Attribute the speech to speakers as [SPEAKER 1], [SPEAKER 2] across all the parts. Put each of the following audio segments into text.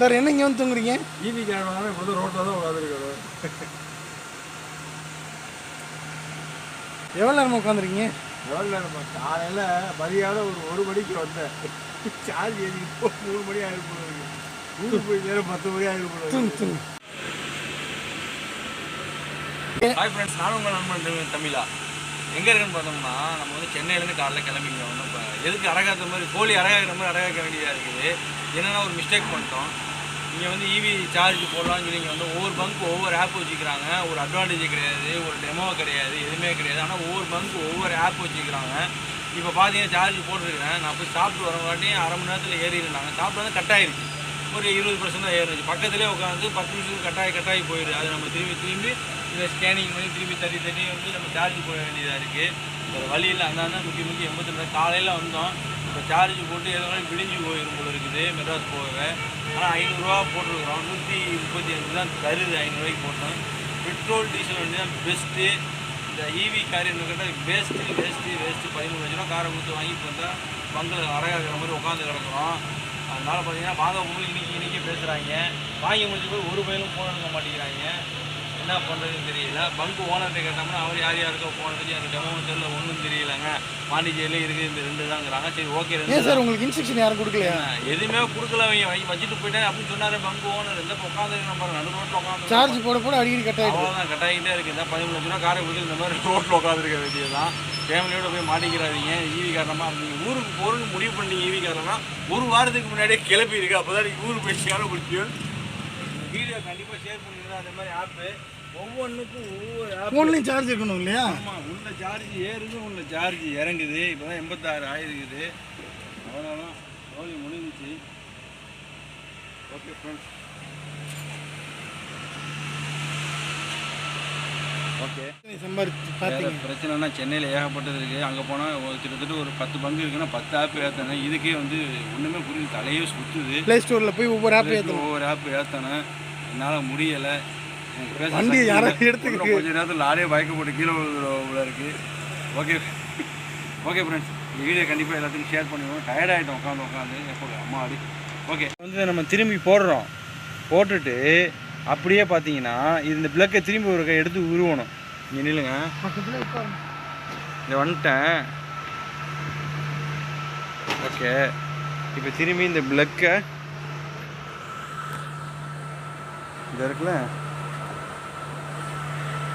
[SPEAKER 1] Sir என்ன இங்கே வந்து தூங்குறீங்க?
[SPEAKER 2] ஈவி கேரளாவே இப்போ வந்து ரோட்டில் தான் உட்காந்துருக்காரு
[SPEAKER 1] எவ்வளோ நேரமாக உட்காந்துருக்கீங்க
[SPEAKER 2] எவ்வளோ நேரம்? காலையில் மதியானம் ஒரு ஒரு மணிக்கு வந்தேன். சார்ஜ் ஏறி இப்போ மூணு மணி இருக்கு. ஊருக்கு போய் நேரம் பத்து மணி
[SPEAKER 1] தூங்கு
[SPEAKER 3] ஹாய் ஃப்ரெண்ட்ஸ் நானும் உங்கள் நண்பன் தமிழ் தமிழா. எங்கே இருக்குன்னு பார்த்தோம்னா நம்ம வந்து சென்னையிலேருந்து காலைல கிளம்பிங்க வந்து இப்போ எதுக்கு அழகாத்த மாதிரி கோழி அழகாக்கிற மாதிரி அழகாக்க வேண்டியதாக இருக்குது. என்னென்னா ஒரு மிஸ்டேக் பண்ணிட்டோம். இங்கே வந்து இவி சார்ஜ் போடலாம்னு சொல்லி இங்கே வந்து ஒவ்வொரு பங்க் ஒவ்வொரு ஆப் வச்சுக்கிறாங்க. ஒரு அட்வான்டேஜ் கிடையாது ஒரு டெமோ கிடையாது எதுவுமே கிடையாது. ஆனால் ஒவ்வொரு பங்க் ஒவ்வொரு ஆப் வச்சுக்கிறாங்க. இப்போ பார்த்தீங்கன்னா சார்ஜ் போட்டிருக்கிறேன். நான் போய் சாப்பிட்டு வரங்காட்டியும் அரை மணி நேரத்தில் ஏறிடுறாங்க. சாப்பிட்டு வந்து கட் ஆயிருச்சு ஒரு இருபது பர்சன்ட் தான் ஏறிச்சு. பக்கத்துலேயே உட்காந்து பத்து நிமிஷத்துக்கு கட்டாயி கட்டாயி போயிடுது. அது நம்ம திரும்பி திரும்பி இதை ஸ்கேனிங் பண்ணி திரும்பி தட்டி தட்டி வந்து நம்ம சார்ஜ் போட வேண்டியதாக இருக்குது வேறு வழியில் இல்லை. அந்த முக்கிய முக்கிய எண்பத்தி ரெண்டு. காலையில் வந்தோம். இப்போ சார்ஜ் போட்டு எதோ விழிஞ்சு போயிடும் போல இருக்குது மெட்ராஸ் போகவே. ஆனால் ஐநூறுரூவா போட்டிருக்கிறோம். நூற்றி முப்பத்தி அஞ்சு தான் தருது ஐநூறுரூவாய்க்கு போட்டோம். பெட்ரோல் டீசல் வண்டி தான் பெஸ்ட்டு இந்த ஈவி கார் என்ன கேட்டால் வேஸ்ட்டு வேஸ்ட்டு வேஸ்ட்டு பதிமூணு லட்ச ரூபா காரை கொடுத்து வாங்கிட்டு வந்தால் பங்கில் அழகாகிற மாதிரி உட்காந்து கிடக்குறோம். அதனால் பார்த்தீங்கன்னா வாங்க உங்களுக்கு இன்றைக்கி இன்றைக்கி பேசுகிறாங்க வாங்கி முடிஞ்சு போய் ஒரு பயிலும் ஃபோன் எடுக்க மாட்டேங்கிறாங்க. என்ன பண்ணுறதுன்னு தெரியல. பங்கு ஓனர்கிட்ட கேட்டோம்னா அவர் யார் யாருக்கோ அடிச்சு அந்த டெமோவும் தெரியல ஒன்றும் தெரியலங்க. பாண்டிச்சேரியிலே இருக்குது இந்த ரெண்டு தாங்கிறாங்க சரி ஓகே ரெண்டு
[SPEAKER 1] ஏன் சார் உங்களுக்கு இன்ஸ்ட்ரக்ஷன் யாரும் கொடுக்கலையா?
[SPEAKER 3] தான். எதுவுமே கொடுக்கல அவங்க வாங்கி வச்சுட்டு போயிட்டேன். அப்படின்னு சொன்னாரு பங்கு ஓனர் இந்த உட்காந்து நம்ம நடு ரோட்டில் உட்காந்து
[SPEAKER 1] சார்ஜ் போட போட அடிக்கடி கட் ஆகிடும்
[SPEAKER 3] அவ்வளோதான் கட்டாயிட்டே இருக்குது இந்த பதிமூணு லட்ச ரூபா காரை கொடுத்து இந்த மாதிரி ரோட்டில் உட்காந்துருக்க வேண்டியதுதான். ஃபேமிலியோட போய் மாட்டிக்கிறாதீங்க. ஈவி காரணமாக நீங்கள் ஊருக்கு போகிறதுக்கு முடிவு பண்ணி ஈவி காரணமா. ஒரு வாரத்துக்கு முன்னாடியே கிளப்பி இருக்கு அப்போ தான் ஊருக்கு போய் சேர முடியும். வீடியோ கண்டிப்பாக ஷேர் பண்ணிடுறேன் அந்த மாதிரி ஆப்பு ஒவ்வொன்றுக்கும் ஒவ்வொரு ஆப்
[SPEAKER 1] ஃபோன்லேயும் சார்ஜ் இருக்கணும் இல்லையா?
[SPEAKER 3] ஆமாம் உள்ள சார்ஜ் ஏறுது உள்ள சார்ஜ் இறங்குது. இப்போ தான் எண்பத்தாறு ஆயிருக்குது. அவ்வளோதான் ரோலி முடிஞ்சிச்சு. Okay friends okay. பிரச்சனைனா சென்னையில் ஏகப்பட்டது இருக்குது அங்கே போனால் கிட்டத்தட்ட ஒரு பத்து பங்கு இருக்குன்னா பத்து ஆப் ஏற்றணும் இதுக்கே வந்து ஒன்றுமே புரியல. தலையே சுற்றுது
[SPEAKER 1] ப்ளே ஸ்டோரில் போய் ஒவ்வொரு ஆப் ஏற்றணும்
[SPEAKER 3] ஒவ்வொரு ஆப் ஏற்றணும் என்னால் முடியலை. எனக்கு பேச
[SPEAKER 1] வண்டியை
[SPEAKER 3] சக்தி
[SPEAKER 1] யாராவது
[SPEAKER 3] இல்லை.
[SPEAKER 1] எடுத்துக்க.
[SPEAKER 3] இன்னும் கொஞ்ச நேரத்தில் லாரியே பயக்க போட்டு கீழே விழுந்துட இருக்குது ஓகே. ஓகே ஃப்ரெண்ட்ஸ் இந்த வீடியோ கண்டிப்பாக எல்லாத்துக்கும் ஷேர் பண்ணிடுவோம். டயர்ட் ஆகிட்டோம் உட்காந்து உட்காந்து எப்போ அம்மா அடி. ஓகே. வந்து நம்ம திரும்பி போடுறோம். போட்டுட்டு அப்படியே பார்த்தீங்கன்னா இந்த பிளக்கை திரும்பி ஒரு கை எடுத்து உருவணும். இங்கே நில்லுங்க. இதை வந்துட்டேன். ஓகே. இப்போ திரும்பி இந்த பிளக்கை இது இருக்குல்ல?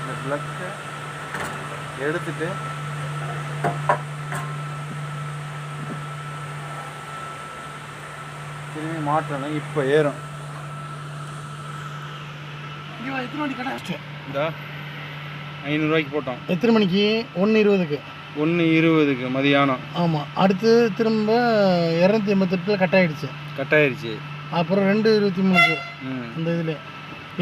[SPEAKER 3] இந்த பிளக்கை எடுத்துட்டு திரும்பி மாட்டணும். இப்போ ஏறும்
[SPEAKER 1] இங்க எத்தனை மணிக்கு கடை
[SPEAKER 3] இந்த ஐநூறுரூவாய்க்கு போட்டோம்.
[SPEAKER 1] எத்தனை மணிக்கு? ஒன்று இருபதுக்கு.
[SPEAKER 3] ஒன்று இருபதுக்கு மதியானம்.
[SPEAKER 1] ஆமாம் அடுத்து திரும்ப இரநூத்தி எண்பத்தெட்டில் கட் ஆயிடுச்சு.
[SPEAKER 3] கட் ஆயிருச்சு
[SPEAKER 1] அப்புறம் ரெண்டு இருபத்தி மூணுக்கு அந்த இதில்.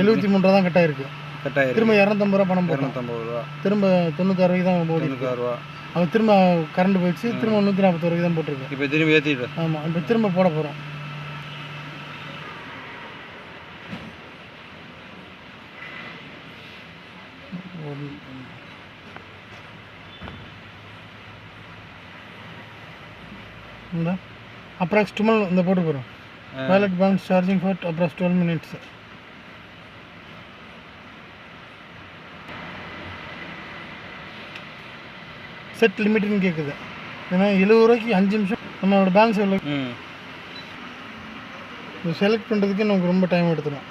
[SPEAKER 1] எழுபத்தி மூணு ரூபா தான் கட் ஆயிருக்கு.
[SPEAKER 3] கட் ஆயிருக்கு.
[SPEAKER 1] திரும்ப இரநூத்தம்பது ரூபா பணம் போட்டோம்.
[SPEAKER 3] இரநூத்தம்பது ரூபா.
[SPEAKER 1] திரும்ப தொண்ணூத்தாறு ரூபாய்க்கு தான் போடி
[SPEAKER 3] தொண்ணூத்தாறு ரூபா.
[SPEAKER 1] அவன் திரும்ப கரண்ட் போயிடுச்சு. திரும்ப நூற்றி நாற்பது ரூபாய்க்கு தான் போட்டிருக்கு.
[SPEAKER 3] இப்போ திரும்பி ஏற்றிட்டு
[SPEAKER 1] ஆமாம் இப்போ திரும்ப போட போகிறோம் இந்த அப்ராக்ஸ் டுவெல் இந்த போட்டு போகிறோம் wallet bank charging for approx twelve minutes set லிமிட்னு கேட்குது ஏன்னா எழுபது ரூபாய்க்கு அஞ்சு நிமிஷம் நம்மளோட பேங்க் எவ்வளோ செலக்ட் பண்ணுறதுக்கு நமக்கு ரொம்ப டைம் எடுத்துடும்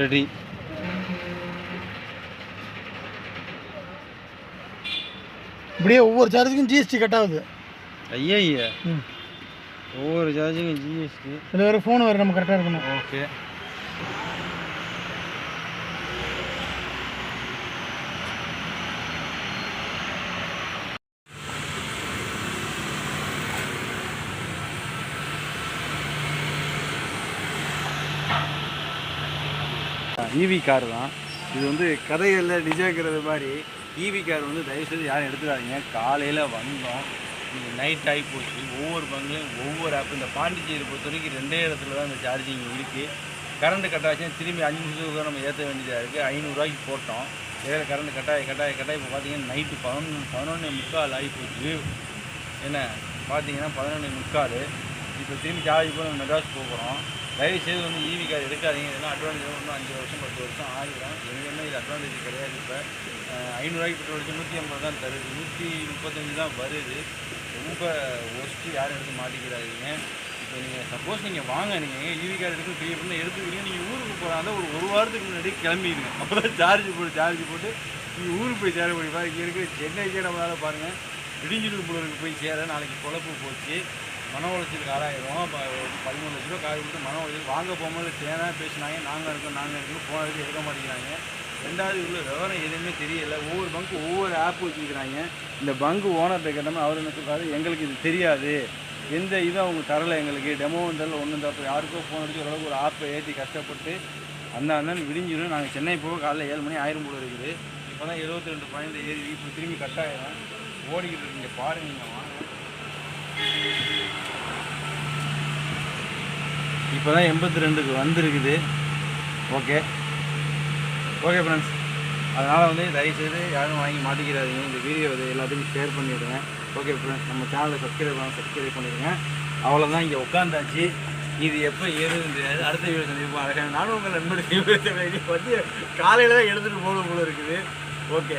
[SPEAKER 3] ரெடி.
[SPEAKER 1] இப்படியே ஒவ்வொரு சார்ஜுக்கும் ஜிஎஸ்டி கட் ஆகுது.
[SPEAKER 3] ஐயா ஐயா ஒவ்வொரு சார்ஜிங் ஜிஎஸ்டி
[SPEAKER 1] இதில் வேறு ஃபோன் வேறு நம்ம கரெக்டாக இருக்கணும்.
[SPEAKER 3] ஓகே ஈவி கார் தான். இது வந்து கதைகளில் நிஜங்கிறது மாதிரி ஈவி கார் வந்து தயவுசெய்து யாரும் எடுத்துடாதீங்க காலையில் வந்தோம். இது நைட் ஆகி போச்சு. ஒவ்வொரு பங்குலையும் ஒவ்வொரு ஆப் இந்த பாண்டிச்சேரி பொறுத்த வரைக்கும் ரெண்டே இடத்துல தான் இந்த சார்ஜிங் இருக்குது கரண்ட்டு கட் ஆச்சுன்னா திரும்பி அஞ்சு நிமிஷத்துக்கு நம்ம ஏற்ற வேண்டியதாக இருக்குது ஐநூறுரூவாய்க்கு போட்டோம். இதில் கரண்ட் கட்டாய கட்டாய கட்டாய இப்போ பார்த்தீங்கன்னா நைட்டு பதினொன்று பதினொன்று முக்கால் ஆகி போச்சு. என்ன? பார்த்தீங்கன்னா பதினொன்று முக்கால். இப்போ திரும்பி சார்ஜ் போய் மெட்ராஸ் போகிறோம் தயவு செய்து வந்து ஈவி கார் எடுக்காதீங்க. இதெல்லாம் அட்வான்டேஜ் இன்னும் அஞ்சு வருஷம் பத்து வருஷம் ஆகிடும் எங்கேயுமே இது அட்வான்டேஜ் கிடையாது இப்போ. ஐநூறுரூவாய்க்கு பெட்ரோல் அடிச்சு நூற்றி ஐம்பது தான் தருது. நூற்றி முப்பத்தஞ்சு தான் வருது. ரொம்ப ஒஸ்ட்டு யாரும் எடுத்து மாட்டிக்கிறாதீங்க இப்போ நீங்கள் சப்போஸ் நீங்கள் வாங்க நீங்கள் ஈவி கார் எடுத்து ஃப்ரீ பண்ணி எடுத்துக்கிறீங்க நீங்கள் ஊருக்கு போகிறாங்க ஒரு ஒரு வாரத்துக்கு முன்னாடி கிளம்பிடுங்க. அப்போ தான் சார்ஜ் போட்டு சார்ஜ் போட்டு நீங்கள் ஊருக்கு போய் சேர முடியும். பாருங்க இங்கே இருக்கிற சென்னைக்கே நம்மளால் பாருங்கள் இடிஞ்சிருக்கு போகிறதுக்கு போய் சேர நாளைக்கு குழப்பு போச்சு. மன உளைச்சலுக்கு ஆளாயிரும் இப்போ பதிமூணு லட்ச ரூபா காய் கொடுத்து மன உளைச்சல் வாங்க போகும்போது தேனாக பேசினாங்க நாங்கள் இருக்கோம் நாங்கள் இருக்கோம் போனதுக்கு எடுக்க மாட்டேங்கிறாங்க. ரெண்டாவது உள்ள விவரம் எதுவுமே தெரியல. ஒவ்வொரு பங்கு ஒவ்வொரு ஆப் வச்சுருக்கிறாங்க. இந்த பங்கு ஓனர்கிட்ட கேட்டோம்னா அவர் என்ன சொல்கிறாரு எங்களுக்கு இது தெரியாது. எந்த இதுவும் அவங்க தரலை எங்களுக்கு. டெமோவும் தரல ஒன்றும் தரல. யாருக்கோ ஃபோன் அடிச்சு ஓரளவுக்கு ஒரு ஆப்பை ஏற்றி கஷ்டப்பட்டு அந்த அண்ணன் விடிஞ்சிடும் நாங்கள் சென்னை போக காலையில் ஏழு மணி ஆயிரம் போல இருக்குது. இப்போ தான் எழுபத்தி ரெண்டு பாயிண்ட் ஏறி இப்போ திரும்பி கட்டாயிடும் ஓடிக்கிட்டு இருக்கீங்க பாருங்க நீங்கள் வாங்க. இப்போ தான் எண்பத்தி ரெண்டுக்கு வந்துருக்குது. ஓகே ஓகே ஃப்ரெண்ட்ஸ் அதனால் வந்து தயவுசெய்து யாரும் வாங்கி மாட்டிக்கிறாதீங்க இந்த வீடியோ இது எல்லாத்துக்கும் ஷேர் பண்ணிவிடுங்க ஓகே ஃப்ரெண்ட்ஸ் நம்ம சேனலை சப்ஸ்கிரைப் பண்ண சப்ஸ்கிரைப் பண்ணிடுங்க. அவ்வளோதான் இங்கே உட்காந்தாச்சு இது எப்போ ஏறுதுன்னு தெரியாது. அடுத்த வீடியோ சந்திப்போம். அழகாக நானும் உங்கள் நண்பர்கள் வந்து காலையில் தான் எடுத்துகிட்டு போகணும் போல இருக்குது. ஓகே